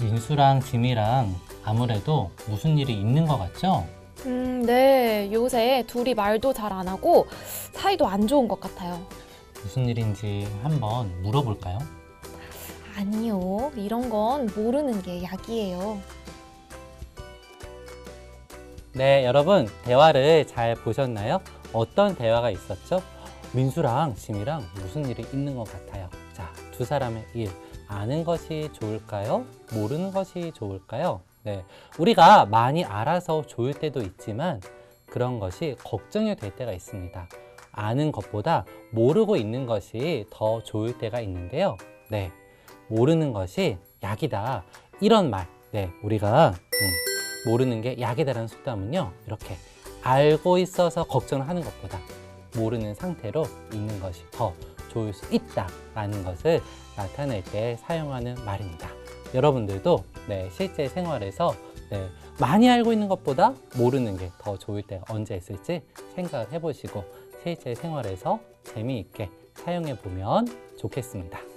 민수랑 지미랑 아무래도 무슨 일이 있는 것 같죠? 음, 네. 요새 둘이 말도 잘 안 하고 사이도 안 좋은 것 같아요. 무슨 일인지 한번 물어볼까요? 아니요. 이런 건 모르는 게 약이에요. 네, 여러분 대화를 잘 보셨나요? 어떤 대화가 있었죠? 민수랑 지미랑 무슨 일이 있는 것 같아요. 자, 두 사람의 일 아는 것이 좋을까요? 모르는 것이 좋을까요? 네, 우리가 많이 알아서 좋을 때도 있지만 그런 것이 걱정이 될 때가 있습니다. 아는 것보다 모르고 있는 것이 더 좋을 때가 있는데요. 네, 모르는 것이 약이다. 이런 말, 네, 우리가 음, 모르는 게 약이다라는 속담은요, 이렇게 알고 있어서 걱정을 하는 것보다 모르는 상태로 있는 것이 더 좋을 수 있다라는 것을 나타낼 때 사용하는 말입니다. 여러분들도 네, 실제 생활에서 네, 많이 알고 있는 것보다 모르는 게 더 좋을 때가 언제 있을지 생각을 해보시고 실제 생활에서 재미있게 사용해 보면 좋겠습니다.